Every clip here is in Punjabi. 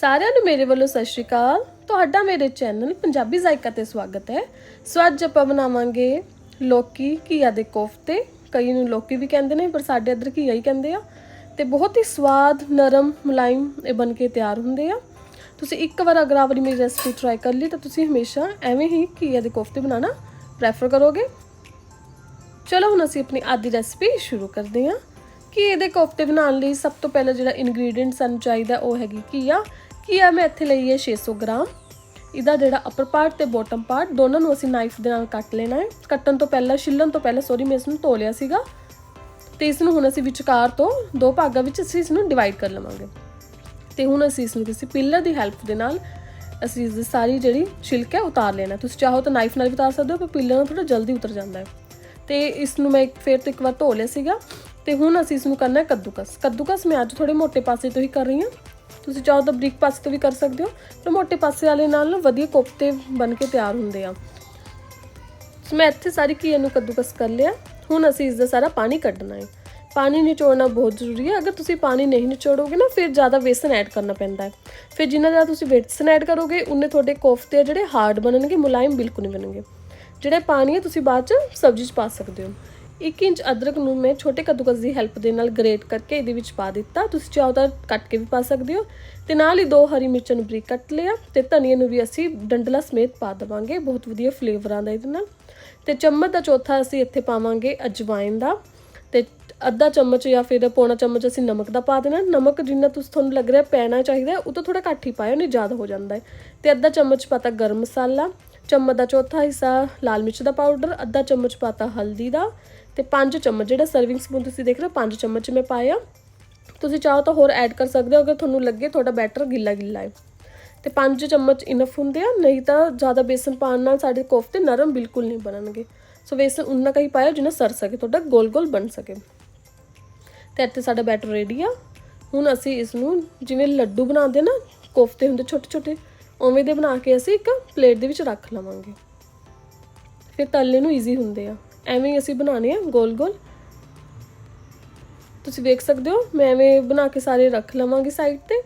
ਸਾਰਿਆਂ ਨੂੰ ਮੇਰੇ ਵੱਲੋਂ ਸਤਿ ਸ਼੍ਰੀ ਅਕਾਲ। ਤੁਹਾਡਾ ਮੇਰੇ ਚੈਨਲ ਪੰਜਾਬੀ ਜ਼ਾਇਕਾ ਤੇ ਸਵਾਗਤ ਹੈ। ਸੋ ਅੱਜ ਆਪਾਂ ਬਣਾਵਾਂਗੇ ਲੋਕੀ ਘੀਆ ਦੇ ਕੋਫਤੇ। ਕਈ ਨੂੰ ਲੋਕੀ ਵੀ ਕਹਿੰਦੇ ਨੇ, ਪਰ ਸਾਡੇ ਇੱਧਰ ਘੀਆ ਹੀ ਕਹਿੰਦੇ ਆ। ਤੇ ਬਹੁਤ ਹੀ ਸਵਾਦ, ਨਰਮ, ਮੁਲਾਇਮ ਇਹ ਬਣ ਕੇ ਤਿਆਰ ਹੁੰਦੇ ਆ। ਤੁਸੀਂ ਇੱਕ ਵਾਰ ਅਗਰ ਆਹ ਵਾਲੀ ਮੇਰੀ ਰੈਸਪੀ ਟਰਾਈ ਕਰ ਲਈ, ਤਾਂ ਤੁਸੀਂ ਹਮੇਸ਼ਾ ਐਵੇਂ ਹੀ ਘੀਆ ਦੇ ਕੋਫਤੇ ਬਣਾਉਣਾ ਪ੍ਰੈਫਰ ਕਰੋਗੇ। ਚਲੋ ਹੁਣ ਅਸੀਂ ਆਪਣੀ ਅੱਜ ਦੀ ਰੈਸਪੀ ਸ਼ੁਰੂ ਕਰਦੇ ਹਾਂ। ਕਿ ਇਹਦੇ ਕੋਫਤੇ ਬਣਾਉਣ ਲਈ ਸਭ ਤੋਂ ਪਹਿਲਾਂ ਜਿਹੜਾ ਇਨਗਰੀਡੀਐਂਟ ਸਾਨੂੰ ਚਾਹੀਦਾ ਉਹ ਹੈਗੀ ਘੀਆ। ਘੀਆ ਮੈਂ ਇੱਥੇ ਲਈ ਹੈ 600 ਗ੍ਰਾਮ। ਇਹਦਾ ਜਿਹੜਾ ਅਪਰ ਪਾਰਟ ਤੇ ਬੋਟਮ ਪਾਰਟ ਦੋਨਾਂ ਨੂੰ ਅਸੀਂ ਨਾਈਫ ਦੇ ਨਾਲ ਕੱਟ ਲੈਣਾ ਹੈ। ਕੱਟਣ ਤੋਂ ਪਹਿਲਾਂ, ਛਿੱਲਣ ਤੋਂ ਪਹਿਲਾਂ ਸੋਰੀ ਮੈਂ ਇਸ ਨੂੰ ਧੋ ਲਿਆ ਸੀਗਾ। ਤੇ ਇਸ ਨੂੰ ਹੁਣ ਅਸੀਂ ਵਿਚਕਾਰ ਤੋਂ ਦੋ ਭਾਗਾਂ ਵਿੱਚ ਅਸੀਂ ਇਸ ਨੂੰ ਡਿਵਾਈਡ ਕਰ ਲਵਾਂਗੇ। ਤੇ ਹੁਣ ਅਸੀਂ ਇਸ ਨੂੰ ਕਿਸੇ ਪਿੱਲਰ ਦੀ ਹੈਲਪ ਦੇ ਨਾਲ ਅਸੀਂ ਇਸ ਦੀ ਸਾਰੀ ਜਿਹੜੀ ਛਿਲਕ ਹੈ, ਉਤਾਰ ਲੈਣਾ ਤੁਸੀਂ ਚਾਹੋ ਤਾਂ ਨਾਈਫ ਨਾਲ ਵੀ ਉਤਾਰ ਸਕਦੇ ਹੋ, ਪਰ ਪਿੱਲਰ ਨਾਲ ਥੋੜਾ ਜਲਦੀ ਉਤਰ ਜਾਂਦਾ ਹੈ। ਤੇ ਇਸ ਨੂੰ ਮੈਂ ਇੱਕ ਫੇਰ ਤੋਂ ਇੱਕ ਵਾਰ ਧੋ ਲਿਆ ਸੀਗਾ। ਤੇ ਹੁਣ ਅਸੀਂ ਇਸ ਨੂੰ ਕਰਨਾ ਹੈ ਕੱਦੂਕਸ। ਕੱਦੂਕਸ ਮੈਂ ਅੱਜ ਥੋੜੇ ਮੋਟੇ ਪਾਸੇ ਤੋਂ ਹੀ ਕਰ ਰਹੀ ਹਾਂ। ਤੁਸੀਂ ਚਾਹੋ ਤਾਂ ਬਰੀਕ ਪਾਸੇ ਤੋਂ ਵੀ ਕਰ ਸਕਦੇ ਹੋ, ਪਰ ਮੋਟੇ ਪਾਸੇ ਵਾਲੇ ਨਾਲ ਵਧੀਆ ਕੋਫਤੇ ਬਣ ਕੇ ਤਿਆਰ ਹੁੰਦੇ ਆ। ਸੋ ਮੈਂ ਇੱਥੇ ਸਾਰੀ ਘੀਏ ਨੂੰ ਕੱਦੂਕਸ ਕਰ ਲਿਆ। ਹੁਣ ਅਸੀਂ ਇਸ ਦਾ ਸਾਰਾ ਪਾਣੀ ਕੱਢਣਾ ਹੈ। ਪਾਣੀ ਨਿਚੋੜਨਾ ਬਹੁਤ ਜ਼ਰੂਰੀ ਹੈ। ਅਗਰ ਤੁਸੀਂ ਪਾਣੀ ਨਹੀਂ ਨਿਚੋੜੋਗੇ ਨਾ, ਫਿਰ ਜ਼ਿਆਦਾ ਵੇਸਨ ਐਡ ਕਰਨਾ ਪੈਂਦਾ ਹੈ। ਫਿਰ ਜਿੰਨਾ ਜ਼ਿਆਦਾ ਤੁਸੀਂ ਵੇਸਨ ਐਡ ਕਰੋਗੇ, ਉਨੇ ਤੁਹਾਡੇ ਕੋਫਤੇ ਆ ਜਿਹੜੇ ਹਾਰਡ ਬਣਨਗੇ, ਮੁਲਾਇਮ ਬਿਲਕੁਲ ਨਹੀਂ ਬਣਨਗੇ। ਜਿਹੜਾ ਪਾਣੀ ਹੈ, ਤੁਸੀਂ ਬਾਅਦ ਚ ਸਬਜ਼ੀ ਚ ਪਾ ਸਕਦੇ ਹੋ। 1 ਇੰਚ ਅਦਰਕ ਨੂੰ ਮੈਂ ਛੋਟੇ ਕੱਦੂਕਸ ਦੀ ਹੈਲਪ ਦੇ ਨਾਲ ਗ੍ਰੇਟ ਕਰਕੇ ਇਹਦੇ ਵਿੱਚ ਪਾ ਦਿੱਤਾ। ਤੁਸੀਂ ਚਾਹੋ ਤਾਂ ਕੱਟ ਕੇ ਵੀ ਪਾ ਸਕਦੇ ਹੋ। ਤੇ ਨਾਲ ਹੀ ਦੋ ਹਰੀ ਮਿਰਚਾਂ ਨੂੰ ਬਰੀਕ ਕੱਟ ਲਿਆ ਤੇ ਧਨੀਏ ਨੂੰ ਵੀ ਅਸੀਂ ਡੰਡਲਾ ਸਮੇਤ ਪਾ ਦੇਵਾਂਗੇ। ਬਹੁਤ ਵਧੀਆ ਫਲੇਵਰ ਆਉਂਦਾ ਇਹਦੇ ਨਾਲ। ਤੇ ਚਮਚ ਦਾ ਚੌਥਾ ਅਸੀਂ ਇੱਥੇ ਪਾਵਾਂਗੇ ਅਜਵਾਇਨ ਦਾ। ਤੇ ਅੱਧਾ ਚਮਚ ਜਾਂ ਫਿਰ ਪੌਣਾ ਚਮਚ ਅਸੀਂ ਨਮਕ ਦਾ ਪਾ ਦੇਣਾ। ਨਮਕ ਜਿੰਨਾ ਤੁਸੀਂ ਤੁਹਾਨੂੰ ਲੱਗ ਰਿਹਾ ਪੈਣਾ ਚਾਹੀਦਾ, ਉਹ ਤਾਂ ਥੋੜਾ ਘੱਟ ਹੀ ਪਾਇਓ, ਨਹੀਂ ਜ਼ਿਆਦਾ ਹੋ ਜਾਂਦਾ ਹੈ। ਤੇ ਅੱਧਾ ਚਮਚ ਪਾਤਾ ਗਰਮ ਮਸਾਲਾ। ਚਮਚ ਦਾ ਚੌਥਾ ਹਿੱਸਾ ਲਾਲ ਮਿਰਚ ਦਾ ਪਾਊਡਰ। ਅੱਧਾ ਚਮਚ ਪਾਤਾ ਹਲਦੀ ਦਾ। ਤੇ 5 ਚਮਚ, ਜਿਹੜਾ ਸਰਵਿੰਗ ਸਪੂਨ ਤੁਸੀਂ ਦੇਖ ਰਹੇ ਹੋ 5 ਚਮਚ ਮੈਂ ਪਾਇਆ। ਤੁਸੀਂ ਚਾਹੋ ਤਾਂ ਹੋਰ ਐਡ ਕਰ ਸਕਦੇ ਹੋ, ਅਗਰ ਤੁਹਾਨੂੰ ਲੱਗੇ ਤੁਹਾਡਾ ਬੈਟਰ ਗਿੱਲਾ ਗਿੱਲਾ ਹੈ। ਤੇ 5 ਚਮਚ ਇਨਫ ਹੁੰਦੇ ਆ, ਨਹੀਂ ਤਾਂ ਜ਼ਿਆਦਾ ਬੇਸਨ ਪਾਉਣ ਨਾਲ ਸਾਡੇ ਕੋਫਤੇ ਨਰਮ ਬਿਲਕੁਲ ਨਹੀਂ ਬਣਨਗੇ। ਸੋ ਬੇਸਨ ਉਨਾ ਕਹੀ ਹੀ ਪਾਇਓ, ਜਿੰਨਾ ਸਰ ਸਕੇ, ਤੁਹਾਡਾ ਗੋਲ ਗੋਲ ਬਣ ਸਕੇ। ਤੇ ਇੱਥੇ ਸਾਡਾ ਬੈਟਰ ਰੈਡੀ ਆ। ਹੁਣ ਅਸੀਂ ਇਸ ਨੂੰ ਜਿਵੇਂ ਲੱਡੂ ਬਣਾਉਂਦੇ ਨਾ, ਕੋਫਤੇ ਹੁੰਦੇ ਛੋਟੇ ਛੋਟੇ ਉਵੇਂ ਦੇ ਬਣਾ ਕੇ ਅਸੀਂ ਇੱਕ ਪਲੇਟ ਦੇ ਵਿੱਚ ਰੱਖ ਲਵਾਂਗੇ। ਫਿਰ ਤਲਨੇ ਨੂੰ ਈਜ਼ੀ ਹੁੰਦੇ ਆ। ਐਵੇਂ ਹੀ ਅਸੀਂ ਬਣਾਉਣੇ ਆ, ਗੋਲ ਗੋਲ। ਤੁਸੀਂ ਵੇਖ ਸਕਦੇ ਹੋ, ਮੈਂ ਐਵੇਂ ਬਣਾ ਕੇ ਸਾਰੇ ਰੱਖ ਲਵਾਂਗੀ ਸਾਈਡ ਤੇ।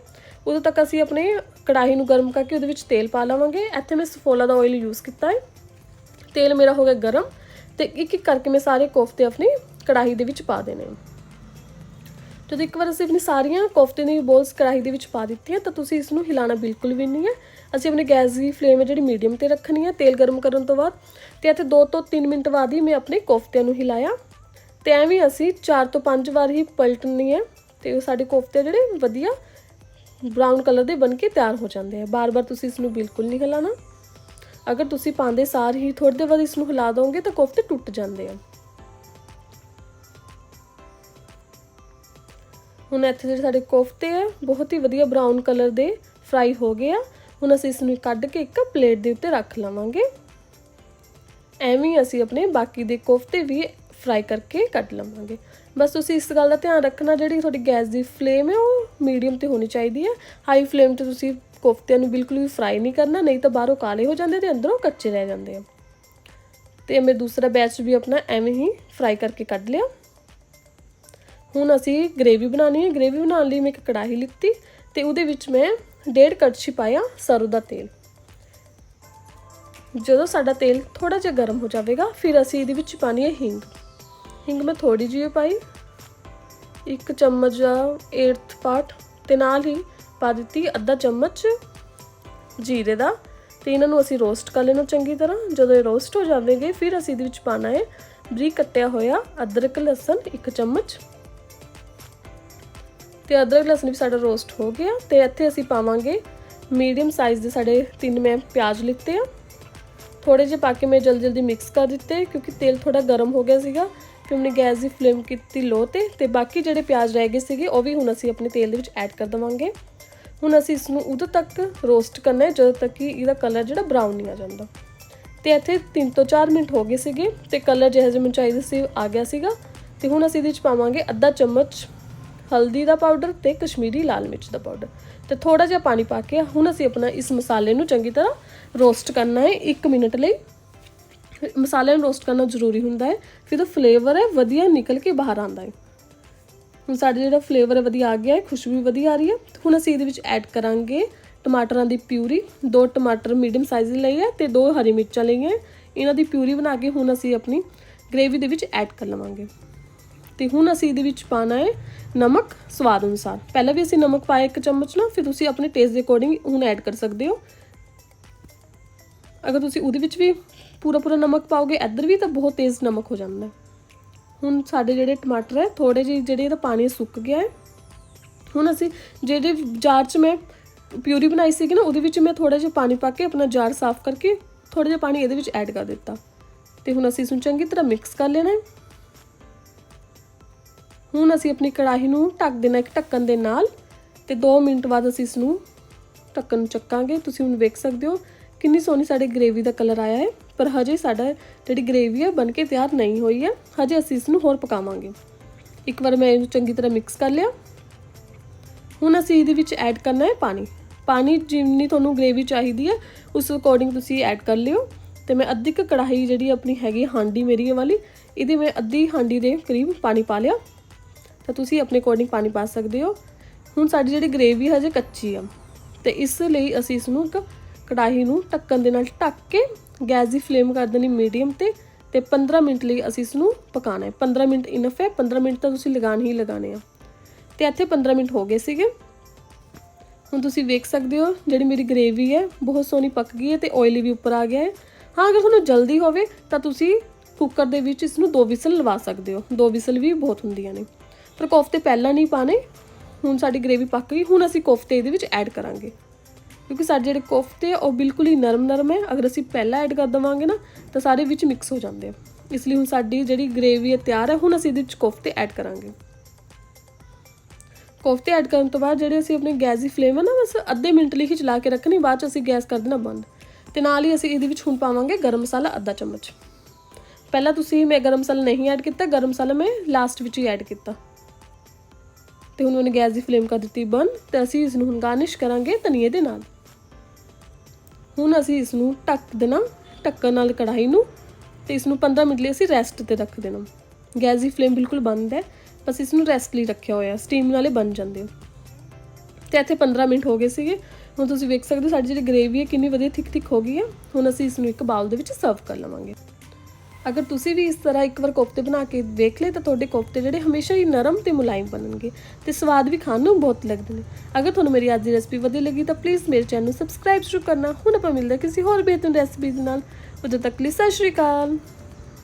ਉਦੋਂ ਤੱਕ ਅਸੀਂ ਆਪਣੇ ਕੜਾਹੀ ਨੂੰ ਗਰਮ ਕਰਕੇ ਉਹਦੇ ਵਿੱਚ ਤੇਲ ਪਾ ਲਵਾਂਗੇ। ਇੱਥੇ ਮੈਂ ਸਫੋਲਾ ਦਾ ਆਇਲ ਯੂਜ਼ ਕੀਤਾ ਹੈ। ਤੇਲ ਮੇਰਾ ਹੋ ਗਿਆ ਗਰਮ ਤੇ ਇੱਕ ਇੱਕ ਕਰਕੇ ਮੈਂ ਸਾਰੇ ਕੋਫਤੇ ਆਪਣੀ ਕੜਾਹੀ ਦੇ ਵਿੱਚ ਪਾ ਦੇਣੇ ਜਦੋਂ ਇੱਕ ਵਾਰ ਅਸੀਂ ਆਪਣੀ ਸਾਰੀਆਂ ਕੋਫਤੇ ਦੀ ਬੋਲਸ ਕੜਾਹੀ ਦੇ ਵਿੱਚ ਪਾ ਦਿੱਤੀਆਂ, ਤਾਂ ਤੁਸੀਂ ਇਸ ਨੂੰ ਹਿਲਾਣਾ ਬਿਲਕੁਲ ਵੀ ਨਹੀਂ ਹੈ। ਅਸੀਂ ਆਪਣੀ ਗੈਸ ਦੀ ਫਲੇਮ ਹੈ ਜਿਹੜੀ ਮੀਡੀਅਮ ਤੇ ਰੱਖਣੀ ਹੈ, ਤੇਲ ਗਰਮ ਕਰਨ ਤੋਂ ਬਾਅਦ। ਤੇ ਇੱਥੇ 2 ਤੋਂ 3 ਮਿੰਟ ਬਾਅਦ ਹੀ ਮੈਂ ਆਪਣੇ ਕੋਫਤਿਆਂ ਨੂੰ ਹਿਲਾਇਆ। ਤੇ ਐਵੇਂ ਅਸੀਂ 4 ਤੋਂ 5 ਵਾਰ ਹੀ ਪਲਟਣੀ ਹੈ ਤੇ ਉਹ ਸਾਡੇ ਕੋਫਤੇ ਜਿਹੜੇ ਵਧੀਆ ਬ੍ਰਾਊਨ ਕਲਰ ਦੇ ਬਣ ਕੇ ਤਿਆਰ ਹੋ ਜਾਂਦੇ ਆ। ਬਾਰ-ਬਾਰ ਤੁਸੀਂ ਇਸ ਨੂੰ ਬਿਲਕੁਲ ਨਹੀਂ ਹਿਲਾਣਾ ਅਗਰ ਤੁਸੀਂ ਪਾਉਂਦੇ ਸਾਰ ਹੀ ਥੋੜੀ ਦੇਰ ਬਾਅਦ ਇਸ ਨੂੰ ਹਿਲਾ ਦੋਗੇ ਤਾਂ ਕੋਫਤੇ ਟੁੱਟ ਜਾਂਦੇ ਆ। ਹੁਣ ਇੱਥੇ ਜਿਹੜੇ ਸਾਡੇ ਕੋਫਤੇ ਆ, ਬਹੁਤ ਹੀ ਵਧੀਆ ਬ੍ਰਾਊਨ ਕਲਰ ਦੇ ਫਰਾਈ ਹੋ ਗਏ ਆ। ਹੁਣ ਅਸੀਂ ਇਸ ਨੂੰ ਕੱਢ ਕੇ ਇੱਕ ਪਲੇਟ ਦੇ ਉੱਤੇ ਰੱਖ ਲਵਾਂਗੇ। ਐਵੇਂ ਹੀ ਅਸੀਂ ਆਪਣੇ ਬਾਕੀ ਦੇ ਕੋਫਤੇ ਵੀ ਫਰਾਈ ਕਰਕੇ ਕੱਢ ਲਵਾਂਗੇ। ਬਸ ਤੁਸੀਂ ਇਸ ਗੱਲ ਦਾ ਧਿਆਨ ਰੱਖਣਾ, ਜਿਹੜੀ ਤੁਹਾਡੀ ਗੈਸ ਦੀ ਫਲੇਮ ਹੈ ਉਹ ਮੀਡੀਅਮ ਤੇ ਹੋਣੀ ਚਾਹੀਦੀ ਹੈ ਹਾਈ ਫਲੇਮ ਤੇ ਤੁਸੀਂ ਕੋਫਤਿਆਂ ਨੂੰ ਬਿਲਕੁਲ ਵੀ ਫਰਾਈ ਨਹੀਂ ਕਰਨਾ, ਨਹੀਂ ਤਾਂ ਬਾਹਰੋਂ ਕਾਲੇ ਹੋ ਜਾਂਦੇ ਤੇ ਅੰਦਰੋਂ ਕੱਚੇ ਰਹਿ ਜਾਂਦੇ ਆ। ਤੇ ਮੈਂ ਦੂਸਰਾ ਬੈਚ ਵੀ ਆਪਣਾ ਐਵੇਂ ਹੀ ਫਰਾਈ ਕਰਕੇ ਕੱਢ ਲਿਆ। ਹੁਣ ਅਸੀਂ ਗ੍ਰੇਵੀ ਬਣਾਉਣੀ ਹੈ। ਗ੍ਰੇਵੀ ਬਣਾਉਣ ਲਈ ਮੈਂ ਇੱਕ ਕੜਾਹੀ ਲਿੱਤੀ ਤੇ ਉਹਦੇ ਵਿੱਚ ਮੈਂ ਡੇਢ ਕੜਛੀ ਪਾਇਆ ਸਰੋਂ ਦਾ ਤੇਲ। ਜਦੋਂ ਸਾਡਾ ਤੇਲ ਥੋੜਾ ਜਿਹਾ ਗਰਮ ਹੋ ਜਾਵੇਗਾ, ਫਿਰ ਅਸੀਂ ਇਹਦੇ ਵਿੱਚ ਪਾਣੀ ਹੈ ਹਿੰਗ। ਹਿੰਗ ਮੈਂ ਥੋੜੀ ਜਿਹੀ ਪਾਈ। ਇੱਕ ਚਮਚ ਦਾ 8th ਪਾਰਟ ਤੇ ਨਾਲ ਹੀ ਪਾ ਦਿੱਤੀ ਅੱਧਾ ਚਮਚ ਜੀਰੇ ਦਾ। ਤੇ ਇਹਨਾਂ ਨੂੰ ਅਸੀਂ ਰੋਸਟ ਕਰ ਲੈਣਾ ਚੰਗੀ ਤਰ੍ਹਾਂ। ਜਦੋਂ ਇਹ ਰੋਸਟ ਹੋ ਜਾਵੇਗੇ, ਫਿਰ ਅਸੀਂ ਇਹਦੇ ਵਿੱਚ ਪਾਣਾ ਹੈ ਬਰੀਕ ਕੱਟਿਆ ਹੋਇਆ ਅਦਰਕ, ਲਸਣ ਇੱਕ ਚਮਚ ਤੇ ਅਦਰਕ ਲਸਣ ਵੀ ਸਾਡਾ ਰੋਸਟ ਹੋ ਗਿਆ ਤੇ ਇੱਥੇ ਅਸੀਂ ਪਾਵਾਂਗੇ ਮੀਡੀਅਮ ਸਾਈਜ਼ ਦੇ ਸਾਡੇ ਤਿੰਨ ਮੈਂ ਪਿਆਜ਼ ਲਿੱਤੇ ਆ। ਥੋੜੇ ਜਿਹੇ ਪਾ ਕੇ ਮੈਂ ਜਲਦੀ ਜਲਦੀ ਮਿਕਸ ਕਰ ਦਿੱਤੇ ਕਿਉਂਕਿ ਤੇਲ ਥੋੜਾ ਗਰਮ ਹੋ ਗਿਆ ਸੀਗਾ ਫਿਰ ਉਹਨੇ ਗੈਸ ਦੀ ਫਲੇਮ ਕੀਤੀ ਲੋ ਤੇ ਤੇ ਬਾਕੀ ਜਿਹੜੇ ਪਿਆਜ਼ ਰਹਿ ਗਏ ਸੀਗੇ ਉਹ ਵੀ ਹੁਣ ਅਸੀਂ ਆਪਣੇ ਤੇਲ ਦੇ ਵਿੱਚ ਐਡ ਕਰ ਦਵਾਂਗੇ। ਹੁਣ ਅਸੀਂ ਇਸ ਨੂੰ ਉਦੋਂ ਤੱਕ ਰੋਸਟ ਕਰਨਾ ਹੈ ਜਦੋਂ ਤੱਕ ਕਿ ਇਹਦਾ ਕਲਰ ਜਿਹੜਾ ਬਰਾਊਨ ਨਹੀਂ ਆ ਜਾਂਦਾ। ਤੇ ਇੱਥੇ 3 ਤੋਂ 4 ਮਿੰਟ ਹੋ ਗਏ ਸੀਗੇ ਤੇ ਕਲਰ ਜਿਹੋ ਜਿਹਾ ਮੈਨੂੰ ਚਾਹੀਦਾ ਸੀ ਆ ਗਿਆ ਸੀਗਾ। ਤੇ ਹੁਣ ਅਸੀਂ ਇਹਦੇ ਵਿੱਚ ਪਾਵਾਂਗੇ ਅੱਧਾ ਚਮਚ ਹਲਦੀ ਦਾ ਪਾਊਡਰ ਤੇ ਕਸ਼ਮੀਰੀ ਲਾਲ ਮਿਰਚ ਦਾ ਪਾਊਡਰ ਤੇ ਥੋੜਾ ਜਿਹਾ ਪਾਣੀ ਪਾ ਕੇ ਹੁਣ ਅਸੀਂ ਆਪਣਾ ਇਸ ਮਸਾਲੇ ਨੂੰ ਚੰਗੀ ਤਰ੍ਹਾਂ ਰੋਸਟ ਕਰਨਾ ਹੈ 1 ਮਿੰਟ ਲਈ। ਮਸਾਲੇ ਨੂੰ ਰੋਸਟ ਕਰਨਾ ਜ਼ਰੂਰੀ ਹੁੰਦਾ ਹੈ, ਫਿਰ ਉਹ ਫਲੇਵਰ ਹੈ, ਵਧੀਆ ਨਿਕਲ ਕੇ ਬਾਹਰ ਆਉਂਦਾ ਹੈ। ਹੁਣ ਸਾਡਾ ਜਿਹੜਾ ਫਲੇਵਰ ਹੈ, ਵਧੀਆ ਆ ਗਿਆ ਹੈ, ਖੁਸ਼ਬੂ ਵਧੀਆ ਆ ਰਹੀ ਹੈ। ਹੁਣ ਅਸੀਂ ਇਹਦੇ ਵਿੱਚ ਐਡ ਕਰਾਂਗੇ ਟਮਾਟਰਾਂ ਦੀ ਪਿਊਰੀ। ਦੋ ਟਮਾਟਰ ਮੀਡੀਅਮ ਸਾਈਜ਼ ਦੇ ਲਏ ਹੈ ਤੇ ਦੋ ਹਰੀ ਮਿਰਚਾਂ ਲਈਆਂ ਹੈ। ਇਹਨਾਂ ਦੀ ਪਿਊਰੀ ਬਣਾ ਕੇ ਹੁਣ ਅਸੀਂ ਆਪਣੀ ਗ੍ਰੇਵੀ ਦੇ ਵਿੱਚ ਐਡ ਕਰ ਲਵਾਂਗੇ। ਤੇ ਹੁਣ ਅਸੀਂ ਇਹਦੇ ਵਿੱਚ ਪਾਣਾ ਹੈ ਨਮਕ ਸਵਾਦ ਅਨੁਸਾਰ। ਪਹਿਲਾਂ ਵੀ ਅਸੀਂ ਨਮਕ ਪਾਇਆ ਇੱਕ ਚਮਚ ਨਾ ਫਿਰ ਤੁਸੀਂ ਆਪਣੇ ਟੇਸਟ ਦੇ ਅਕੋਰਡਿੰਗ ਹੁਣ ਐਡ ਕਰ ਸਕਦੇ ਹੋ। ਅਗਰ ਤੁਸੀਂ ਉਹਦੇ ਵਿੱਚ ਵੀ ਪੂਰਾ ਪੂਰਾ ਨਮਕ ਪਾਓਗੇ, ਇੱਧਰ ਵੀ ਤਾਂ ਬਹੁਤ ਤੇਜ਼ ਨਮਕ ਹੋ ਜਾਂਦਾ ਹੈ। ਹੁਣ ਸਾਡੇ ਜਿਹੜੇ ਟਮਾਟਰ ਹੈ ਥੋੜੇ ਜਿਹੇ ਜਿਹੜੇ ਇਹਦਾ ਪਾਣੀ ਸੁੱਕ ਗਿਆ ਹੈ। ਹੁਣ ਅਸੀਂ ਜਿਹੜੇ ਜਾਰ 'ਚ ਮੈਂ ਪਿਊਰੀ ਬਣਾਈ ਸੀਗੀ ਨਾ, ਉਹਦੇ ਵਿੱਚ ਮੈਂ ਥੋੜਾ ਜਿਹਾ ਪਾਣੀ ਪਾ ਕੇ ਆਪਣਾ ਜਾਰ ਸਾਫ਼ ਕਰਕੇ ਥੋੜਾ ਜਿਹਾ ਪਾਣੀ ਇਹਦੇ ਵਿੱਚ ਐਡ ਕਰ ਦਿੱਤਾ। ਤੇ ਹੁਣ ਅਸੀਂ ਇਸ ਨੂੰ ਚੰਗੀ ਤਰ੍ਹਾਂ ਮਿਕਸ ਕਰ ਲੈਣਾ ਹੈ। ਹੁਣ ਅਸੀਂ ਆਪਣੀ ਕੜਾਹੀ ਨੂੰ ਢੱਕ ਦੇਣਾ ਇੱਕ ਢੱਕਣ ਦੇ ਨਾਲ ਤੇ 2 ਮਿੰਟ ਬਾਅਦ ਅਸੀਂ ਇਸ ਨੂੰ ਢੱਕਣ ਨੂੰ ਚੱਕਾਂਗੇ। ਤੁਸੀਂ ਹੁਣ ਵੇਖ ਸਕਦੇ ਹੋ ਕਿੰਨੀ ਸੋਹਣੀ ਸਾਡੇ ਗ੍ਰੇਵੀ ਦਾ ਕਲਰ ਆਇਆ ਹੈ, ਪਰ ਹਜੇ ਸਾਡਾ ਜਿਹੜੀ ਗ੍ਰੇਵੀ ਹੈ ਬਣ ਕੇ ਤਿਆਰ ਨਹੀਂ ਹੋਈ ਹੈ। ਹਜੇ ਅਸੀਂ ਇਸ ਨੂੰ ਹੋਰ ਪਕਾਵਾਂਗੇ। ਇੱਕ ਵਾਰ ਮੈਂ ਇਹਨੂੰ ਚੰਗੀ ਤਰ੍ਹਾਂ ਮਿਕਸ ਕਰ ਲਿਆ। ਹੁਣ ਅਸੀਂ ਇਹਦੇ ਵਿੱਚ ਐਡ ਕਰਨਾ ਹੈ ਪਾਣੀ। ਪਾਣੀ ਜਿੰਨੀ ਤੁਹਾਨੂੰ ਗ੍ਰੇਵੀ ਚਾਹੀਦੀ ਹੈ, ਉਸ ਅਕੋਰਡਿੰਗ ਤੁਸੀਂ ਐਡ ਕਰ ਲਿਓ। ਤੇ ਮੈਂ ਅੱਧੀ ਕੁ ਕੜਾਹੀ ਜਿਹੜੀ ਆਪਣੀ ਹੈਗੀ ਹਾਂਡੀ ਮੇਰੀ ਵਾਲੀ, ਇਹਦੀ ਮੈਂ ਅੱਧੀ ਹਾਂਡੀ ਦੇ ਕਰੀਬ ਪਾਣੀ ਪਾ ਲਿਆ। ਤਾਂ ਤੁਸੀਂ ਆਪਣੇ ਅਕੋਰਡਿੰਗ ਪਾਣੀ ਪਾ ਸਕਦੇ ਹੋ। ਹੁਣ ਸਾਡੀ ਜਿਹੜੀ ਗ੍ਰੇਵੀ ਹਜੇ ਕੱਚੀ ਆ। ਤੇ ਇਸ ਲਈ ਅਸੀਂ ਇਸ ਨੂੰ ਇੱਕ ਕੜਾਹੀ ਨੂੰ ਢੱਕਣ ਦੇ ਨਾਲ ਢੱਕ ਕੇ ਗੈਸ ਦੀ ਫਲੇਮ ਕਰ ਦੇਣੀ ਮੀਡੀਅਮ ਤੇ ਤੇ 15 ਮਿੰਟ ਲਈ ਅਸੀਂ ਇਸ ਨੂੰ ਪਕਾਣਾ ਹੈ। 15 ਮਿੰਟ ਇਨਫ ਹੈ 15 ਮਿੰਟ ਤਾਂ ਤੁਸੀਂ ਲਗਾਣ ਹੀ ਲਗਾਣੇ ਆ। ਤੇ ਇੱਥੇ 15 ਮਿੰਟ ਹੋ ਗਏ ਸੀਗੇ। ਹੁਣ ਤੁਸੀਂ ਵੇਖ ਸਕਦੇ ਹੋ ਜਿਹੜੀ ਮੇਰੀ ਗ੍ਰੇਵੀ ਹੈ, ਬਹੁਤ ਸੋਹਣੀ ਪੱਕ ਗਈ ਹੈ ਤੇ ਆਇਲੀ ਵੀ ਉੱਪਰ ਆ ਗਿਆ ਹੈ। ਹਾਂ, ਅਗਰ ਤੁਹਾਨੂੰ ਜਲਦੀ ਹੋਵੇ ਤਾਂ ਤੁਸੀਂ ਕੁੱਕਰ ਦੇ ਵਿੱਚ ਇਸ ਨੂੰ ਦੋ ਵਿਸਲ ਲਵਾ ਸਕਦੇ ਹੋ। ਦੋ ਵਿਸਲ ਵੀ ਬਹੁਤ ਹੁੰਦੀਆਂ ਨੇ। ਪਰ ਕੋਫਤੇ ਪਹਿਲਾਂ ਨਹੀਂ ਪਾਣੇ ਹੁਣ ਸਾਡੀ ਗ੍ਰੇਵੀ ਪੱਕ ਗਈ, ਹੁਣ ਅਸੀਂ ਕੋਫਤੇ ਇਹਦੇ ਵਿੱਚ ਐਡ ਕਰਾਂਗੇ। ਕਿਉਂਕਿ ਸਾਡੇ ਜਿਹੜੇ ਕੋਫਤੇ ਆ, ਉਹ ਬਿਲਕੁਲ ਹੀ ਨਰਮ ਨਰਮ ਹੈ। ਅਗਰ ਅਸੀਂ ਪਹਿਲਾਂ ਐਡ ਕਰ ਦਵਾਂਗੇ ਨਾ, ਤਾਂ ਸਾਰੇ ਵਿੱਚ ਮਿਕਸ ਹੋ ਜਾਂਦੇ ਆ। ਇਸ ਲਈ ਹੁਣ ਸਾਡੀ ਜਿਹੜੀ ਗ੍ਰੇਵੀ ਹੈ ਤਿਆਰ ਹੈ, ਹੁਣ ਅਸੀਂ ਇਹਦੇ ਵਿੱਚ ਕੋਫਤੇ ਐਡ ਕਰਾਂਗੇ। ਕੋਫਤੇ ਐਡ ਕਰਨ ਤੋਂ ਬਾਅਦ ਜਿਹੜੇ ਅਸੀਂ ਆਪਣੇ ਗੈਸ ਦੀ ਫਲੇਮ ਹੈ ਨਾ, ਬਸ ਅੱਧੇ ਮਿੰਟ ਲਈ ਹੀ ਚਲਾ ਕੇ ਰੱਖਣੀ, ਬਾਅਦ ਚ ਅਸੀਂ ਗੈਸ ਕਰ ਦੇਣਾ ਬੰਦ। ਤੇ ਨਾਲ ਹੀ ਅਸੀਂ ਇਹਦੇ ਵਿੱਚ ਹੁਣ ਪਾਵਾਂਗੇ ਗਰਮ ਮਸਾਲਾ ਅੱਧਾ ਚਮਚ। ਪਹਿਲਾਂ ਤੁਸੀਂ ਮੈਂ ਗਰਮ ਮਸਾਲਾ ਨਹੀਂ ਐਡ ਕੀਤਾ, ਗਰਮ ਮਸਾਲਾ ਮੈਂ ਲਾਸਟ ਵਿੱਚ ਹੀ ਐਡ ਕੀਤਾ। ਤੇ ਹੁਣ ਉਹਨੇ ਗੈਸ ਦੀ ਫਲੇਮ ਕਰ ਦਿੱਤੀ ਬੰਦ ਤੇ ਅਸੀਂ ਇਸ ਨੂੰ ਹੁਣ ਗਾਰਨਿਸ਼ ਕਰਾਂਗੇ ਧਨੀਏ ਦੇ ਨਾਲ। ਹੁਣ ਅਸੀਂ ਇਸ ਨੂੰ ਢੱਕ ਦੇਣਾ, ਢੱਕਣ ਨਾਲ ਕੜਾਹੀ ਨੂੰ ਤੇ ਇਸ ਨੂੰ 15 ਮਿੰਟ ਲਈ ਅਸੀਂ ਰੈਸਟ ਤੇ ਰੱਖ ਦੇਣਾ। ਗੈਸ ਦੀ ਫਲੇਮ ਬਿਲਕੁਲ ਬੰਦ ਹੈ, ਬਸ ਇਸ ਨੂੰ ਰੈਸਟ ਲਈ ਰੱਖਿਆ ਹੋਇਆ ਸਟੀਮ ਨਾਲੇ ਬਣ ਜਾਂਦੇ ਹੋ ਤੇ ਇੱਥੇ 15 ਮਿੰਟ ਹੋ ਗਏ ਸੀਗੇ, ਹੁਣ ਤੁਸੀਂ ਵੇਖ ਸਕਦੇ ਹੋ ਸਾਡੀ ਜਿਹੜੀ ਗ੍ਰੇਵੀ ਹੈ ਕਿੰਨੀ ਵਧੀਆ ਥਿਕ ਥਿਕ ਹੋ ਗਈ ਹੈ। ਹੁਣ ਅਸੀਂ ਇਸ ਨੂੰ ਇੱਕ ਬਾਉਲ ਦੇ ਵਿੱਚ ਸਰਵ ਕਰ ਲਵਾਂਗੇ। ਅਗਰ ਤੁਸੀਂ ਵੀ ਇਸ ਤਰ੍ਹਾਂ ਇੱਕ ਵਾਰ ਕੋਫਤੇ ਬਣਾ ਕੇ ਦੇਖ ਲਏ, ਤਾਂ ਤੁਹਾਡੇ ਕੋਫਤੇ ਜਿਹੜੇ ਹਮੇਸ਼ਾ ਹੀ ਨਰਮ ਤੇ ਮੁਲਾਇਮ ਬਣਨਗੇ ਤੇ ਸਵਾਦ ਵੀ ਖਾਣ ਨੂੰ ਬਹੁਤ ਲੱਗਦੇ ਨੇ। ਅਗਰ ਤੁਹਾਨੂੰ ਮੇਰੀ ਅੱਜ ਦੀ ਰੈਸਪੀ ਵਧੀਆ ਲੱਗੀ, ਤਾਂ ਪਲੀਜ਼ ਮੇਰੇ ਚੈਨਲ ਨੂੰ ਸਬਸਕ੍ਰਾਈਬ ਜ਼ਰੂਰ ਕਰਨਾ। ਹੁਣ ਆਪਾਂ ਮਿਲਦੇ ਕਿਸੇ ਹੋਰ ਬਿਹਤਰੀਨ ਰੈਸਪੀ ਦੇ ਨਾਲ। ਉਦੋਂ ਤੱਕ ਲਈ ਸਤਿ ਸ਼੍ਰੀ ਅਕਾਲ।